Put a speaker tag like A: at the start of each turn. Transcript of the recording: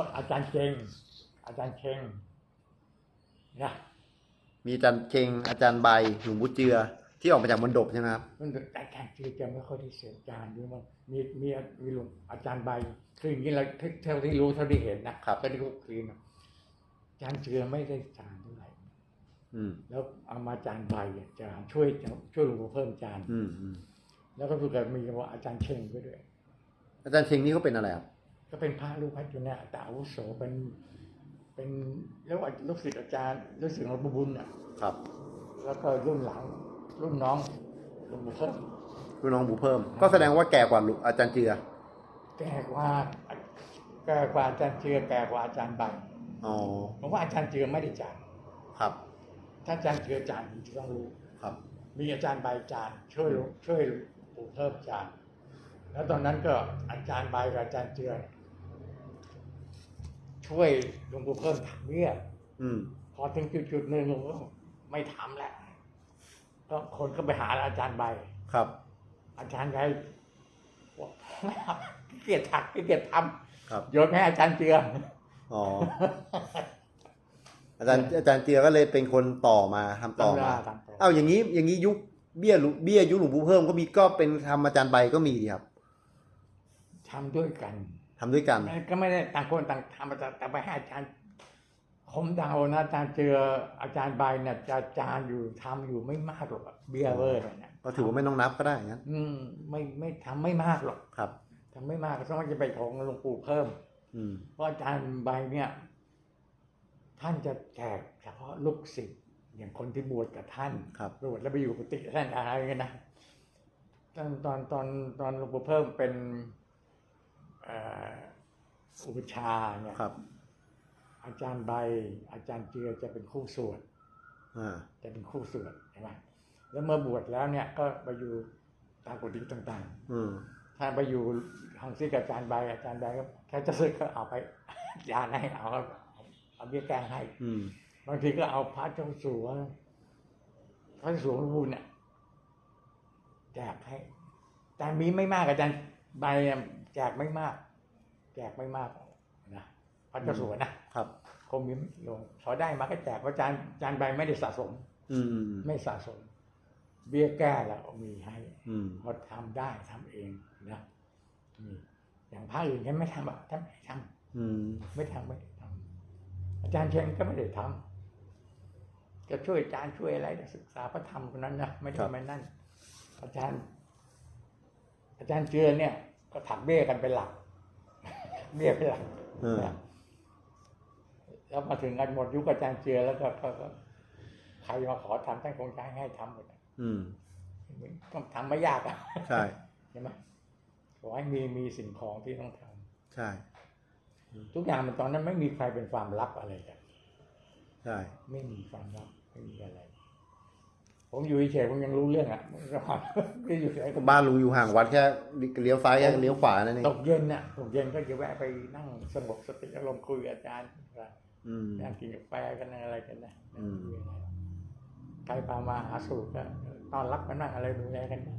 A: คนอาจารย์เชงอาจารย์เชงนะ
B: มีอาจารย์เชงอาจารย์ใบหลวงปู่เจือ ที่ออกมาจากมณฑปใช่ไหมครับ
A: มันอาจารย์เชงจะไม่ค่อยได้เสียอาจารย์ด้วยมันมีมีมีหลวงอาจารย์ใบคืออย่างนี้เราเท่าที่รู้เท่าที่เห็นนะครับก็ได้คุกคีนะอาจารย์เชือไม่ได้อาจารย์เท่าไหร่
B: อืม
A: แล้วเอามาอาจารย์ใบอาจารย์ช่วยช่วยหลวงปู่เพิ่มอาจารย์
B: อืมอืม
A: แล้วก็คือกับมีว่าอาจารย์เชงไปด้วย
B: อาจารย์เชงนี่เขาเป็นอะไรครับ
A: ก็เป็นพระลูกพัฒอยู่เนี่ยแต่อาวุโสเป็นเป็นเรียกว่าลูกศิษย์อาจารย์ลูกศิษย์หลวงปู่บุญอะ
B: ครับ
A: แล้วก็รุ่นหลัง รุ่นน้องหลวงปู่เพิ่ม
B: รุ่นน้องปู่เพิ่ม ก็แสดงว่าแก่กว่าหลวงอาจารย์เจือ
A: แก่กว่าแก่กว่าอาจารย์เจือแก่กว่าอาจารย์ใบ
B: อ๋อ
A: ผมว่าอาจารย์เจือไม่ได้จาน
B: ครับ
A: ถ้าอาจารย์เจือจานผมจะต้องรู้
B: ครับ
A: มีอาจารย์ใบจานช่วยหลวงช่วยหลวงปู่เพิ่มจานแล้วตอนนั้นก็อาจารย์ใบกับอาจารย์เจือ ช่วยหลวงปู่เพิ่มถักเบี้ย
B: อืม
A: พอถึงจุดๆหนึ่งหลวงพ่อไม่ทำแล้วก็คนก็ไปหาอาจารย์ใบ
B: ครับ
A: อาจารย์ใบบอกไม่เอาขี้เกียจถักขี้เกียจท
B: ครับำ
A: โยนให้อาจารย์เจือ
B: อ๋ออาจารย์อาจารย์เจือก็เลยเป็นคนต่อมาทำต่อมา
A: ตามต่อ
B: เอ้าอย่างนี้อย่างนี้ยุคเบี้ยหลวงเบี้ยยุคหลวงปู่เพิ่มก็มีก็เป็นทำอาจารย์ใบก็มีดีครับ
A: ทำด้วยกัน
B: ทำด้วยกัน
A: ก็ไม่ได้ต่างคนต่างทำอาจารย์แต่ไปให้อาจารย์ผมเดานะอาจารย์เจืออาจารย์ใบเนี่ยจะอาจารย์อยู่ทำอยู่ไม่มากหรอกเบียร์เวอร์เนี่ย
B: ก็ถือว่าไม่ต้องนับก็ได้งั้น
A: อืม ไม่ไม่ทำไม่มากหรอก
B: ครับ
A: ทำไม่มากก็ต้องจะไปของหลวงปู่เพิ่ม
B: อืม
A: เพราะอาจารย์ใบเนี่ย ท่านจะแจกเฉพาะลูกศิษย์อย่างคนที่บวชกับท่าน
B: ครับ
A: บวชแล้วไปอยู่กุฏิท่านอะไรกันนะตอนตอนตอนตอนหลวงปู่เพิ่มเป็นเอ่อ อุปชฌาย์เนี่ย
B: ครับ
A: อาจารย์ใบ อาจารย์เจือจะเป็นคู่สวด
B: อ่า
A: จะเป็นคู่สวดใช่ไหมแล้วเมื่อบวชแล้วเนี่ยก็ไปอยู่ตามกุฏิต่าง
B: อืม
A: ๆถ้าไปอยู่ทางซีกับอาจารย์ใบอาจารย์ใบก็แค่จะซื้อก็เอาไปยานให้เอาเอาเอาเบี้ยแก้ให้
B: อืม
A: บางทีก็เอาพระเจ้าสัวพระเจ้าสัวรูเนี่ยแจกให้แต่มีไม่มากอาจารย์ใบอะแจกไม่มากแจกไม่มากนะพระเจ้าสัวนะครับคงมีไม่กี่องค์พอได้มาก็แจกเพราะอาจารย์อาจารย์ใบไม่ได้สะสม
B: อืมอืม
A: ไม่สะสม เบี้ยแก้แล้วมีให้
B: อืม
A: พอทำได้ทำเองนะมีอย่างพระอื่นท่านไม่ทำอะท่านไม่ทำ
B: อืม
A: ไม่ทำไม่ได้ทำอาจารย์เชงก็ไม่ได้ทำจะช่วยอาจารย์ช่วยอะไรศึกษาพระธรรมคนนั้นนะไม่ได้มานั่น อาจารย์ อาจารย์เจือเนี่ย ก็ถักเบี้ยกันเป็นหลัก เบี้ยเป็นหลัก
B: เออ
A: นะแล้วมาถึงกันหมดยุคอาจารย์เจือแล้วก็ก็ก็ใครมาขอทำท่านคงจะให้ทำหมดอะ
B: อืม
A: ต้องทำไม่ยากอะ
B: ใช่
A: ใช่ไหมขอให้มีมีสิ่งของที่ต้องทำ
B: ใช่
A: ทุกอย่างมันตอนนั้นไม่มีใครเป็นความลับอะไรกัน
B: ใช่
A: ไม่มีความลับไม่มีอะไร ผมอยู่เฉยๆผมยังรู้เรื่องอะระหว่างที่อยู่เฉยๆผม
B: บ้านลุงอยู่ห่างวัดแค่เลี้ยวซ้ายแค่เลี้ยวขวานั่นเอง
A: ตกเย็นน่ะตกเย็นก็จะแวะไปนั่งสงบสติอารมณ์คุยกับอาจารย์
B: อืม
A: นั่งกินกาแฟกันอะไรกันนะ
B: อืม
A: ใครพามาหาสูตรก็ต้อนรับกันนั่งอะไรดูแลกันนะ